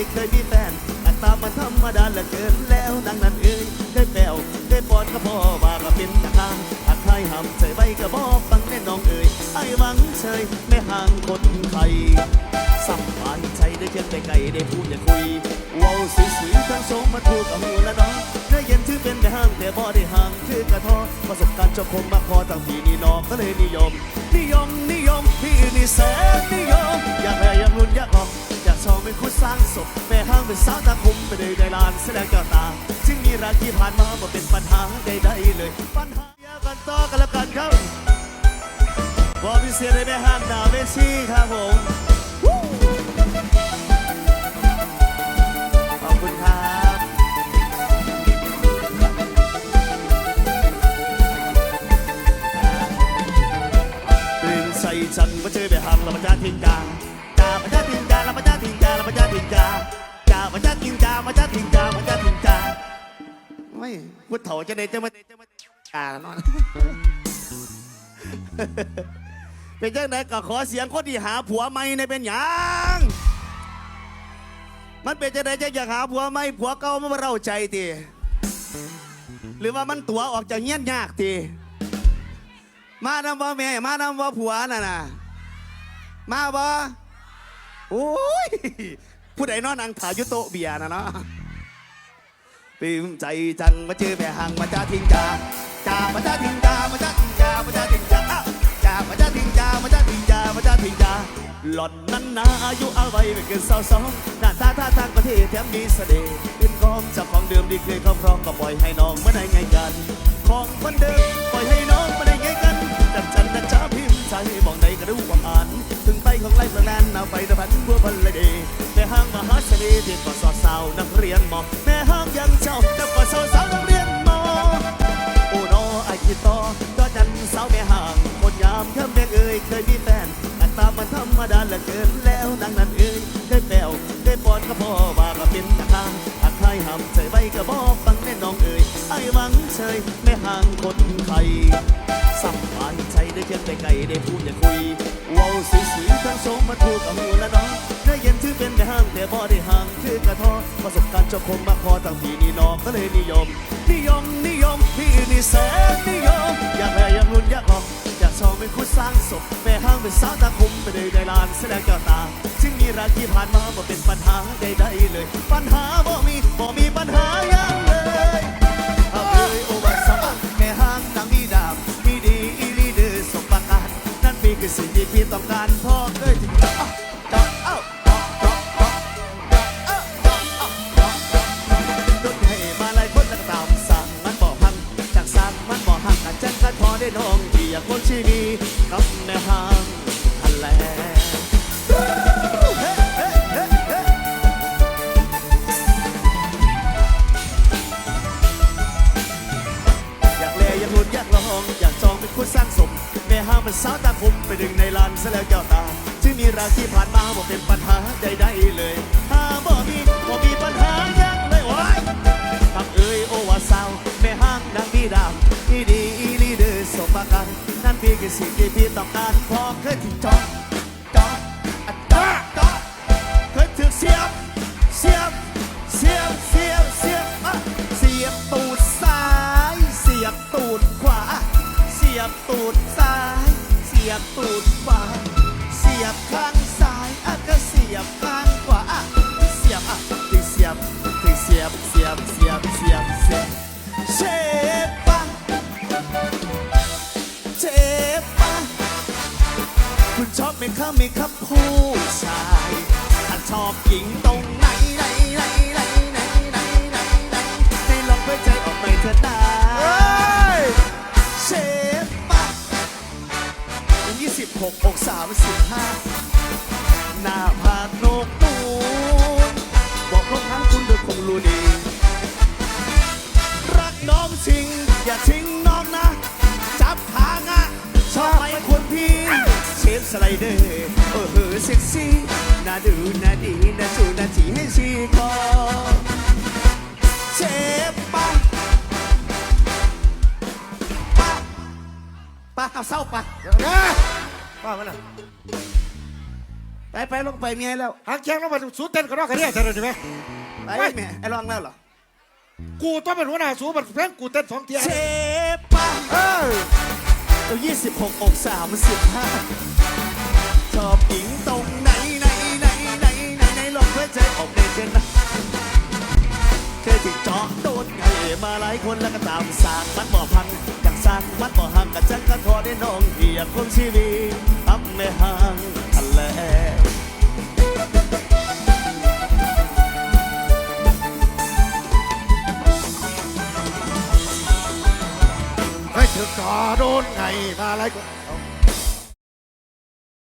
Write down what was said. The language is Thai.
ยเคยมีแฟนแต่ตามมันธรรมดาเหลือเกินแล้วนางนั้นเอ้ยเคยแปวเคยปอดก็พอว่าก็เป็นทหารหากใครห้ำเฉยไปก็บอกฟังแน่น้องเอ้ยไอ้หวังเฉยไม่ห่างคนไทยสัมพันธ์ใจได้เพียงแต่ไกลได้พูดอย่าคุยว้าสวยๆทั้งสองมาถูกกับหูและน้องเนื้เย็นถือเป็นแต่ห่างแต่บ่ได้ห่างคือกระท้อประสบการณ์เจบคมมาพอตั้งพี่นี่น้องก็เลยนิยม นิยมนิยมพี่นี่แสนนิยมอยากแพ้อยากรุ่ เป็นสาวตาคมไม่ได้ได้ลานแสดงแก้าตา ซึ่งมีรักที่ผ่านมาบ่เป็นปัญหาใดๆเลย ปัญหาอย่ากันต่อกันแล้วกันครับบอพิเศษในแม่ห้างหนาเวชีครับผม พุทธเถาจะได้จะมาจะมากาเนาะเป็นจังไดก็ขอเสียงคนที่หาผัวใหม่ในเป็นหยังมันเป็นจังไดจะอยากหาผัวใหม่ผัวเก่ามันบ่เราใจตีหรือว่ามันตัวออกจากเงี้ยนยากตีมานำบ่แม่มานำบ่ผัวน่ะนะมาบ่โอ้ยผู้ใดนอนนังถ่ายอยุโตะเบียร์นะเนาะ ปลื้มใจจังมาเจอแม่หังมาจ้าทิ้งจ้าจ้ามาจ้าทิ้งจ้ามาจ้าทิ้งจ้ามาจ้าทิ้งจ้าจ้ามาจ้าทิ้งจ้ามาจ้าทิ้งจ้ามาจ้าทิ้งจ้าหล่อนนั้นนาอายุเอาไว้ไม่เกินสาวสองหน้าตาท่าทางประเทศแถมมีเสน่ห์เป็นของเจ้าของเดิมที่เคยครอบครองก็ปล่อยให้น้องมาได้ไงกันของคนเดิมปล่อยให้น้องมาได้ไงกันจับฉันนะจ้าพิมพ์ใจมองใดก็รู้ว่าอ่านถึงไปของไล่ประแลนเอาไปตะพันบัวพันเลยดีแม่ห้างมหาเสน่ห์ที่กอสอดสาวนักเรียนมอ มมันธรรมดาเหลือเกินแล้วนางนั้นเอ่ยเคยแปวเคยปอดก็พอว่าก็เป็นทารหากใครห้ำเฉยไปก็บอกฟังแน่น้องเอ่ยไอ้หวังเฉยไม่ห่างคนไทยสัมพันใจได้เพียงแต่ไกลได้พูดอย่าคุยว้าสวยๆทั้งสองมาถูกกับหูและน้องเนื้เย็นถือเป็นแต่ห้างแต่บ่ได้ห่างคือกระท้อประสบการณ์เจบคมมาพอตั้งพี่นี่น้องก็เลยนิยม นิยมนิยมพี่นี่แสนนิยม แม่ห้างเป็นสาวตาคมไม่ได้ได้ลานแสดงแก้วตา ซึ่งมีรักที่ผ่านมาบ่เป็นปัญหาใดๆเลย ปัญหาบ่มีบ่มีปัญหาอย่างเลยเอาเอ้ยโอวาสมาแม่ห้างนางมีดาบมีดีอีลีเดอร์สมประการนั่นมีคือสิ่งที่พี่ต้องการพ่อเอ้ยถึงจะเอ้าเอ้าเอ้าเอ้าเอ้าเอ้าเอ้าเอ้ อยากหลุดองอยากจองเป็นคนสร้างสม แม่ห้ามันสาวตาคมไปดึงในลานซะแล้วแก้วตาที่มีราที่ผ่านมาบ่เป็นปัญหาใดๆเลยถ้าบ่มีบ่มีปัญหาอยังเลยวายทักเอ้ยโอวาสาวแม่ห้างดังดีดามอีดีอีลีเดอสมประกันนั่นพี่คือสิ่งที่พี่ต้องการพอเคยที่จอง ดซ้าย เสียบตูดขวาเสียบข้างซ้ายอะก็เสียบข้างขวาอะเสียบอะที่เสียบที่เสียบเสียบเสียบเสียบเสียบเชฟปะเชฟปะคุณชอบไหมครับไหมครับผู้ชายถ้าชอบหญิงโต 16อกศาวัสิบห้าหน้าผากนกตูนบอกลงทางคุณด้อคงรู้ดี รักน้องจริง อย่าทิ้งน้องนะ จับขางอะชอบไปคนพี่เชฟสไลเดอร์โอ้โหเซ็กซี่น่าดูน่าดีน่าจูน่าจีให้ชีคอเชฟปะปะปะเอาเศร้าปะเดี๋ะ ป้ามันน่ะไปไปลงไปเมียแล้วหางแข้งแล้วมาสู้เต้นกันรอกกันเนี่ยจะได้ไหมไปไปเมียไอ้ร้องแล้วเหรอกูต้องเป็นหัวหน้าสู้มันเพลงกูเต้นสองเทียเชฟป้าเออเอายี่สิบหกอกสามสิบห้าชอบหญิงตรงไหนไหนไหนไหนไหนไหนลองเพื่อใจออกเดนเจนนะ เคยถึงเจาะโดนไงมาหลายคนแล้วก็ตามสากมันบ่พังจากสากมันบ่ห่างกับจังก็ทอได้น้องเหียคนชีวิตอับไม่ห่างทะเลให้ถึงจอโดนไงมาอะไรกู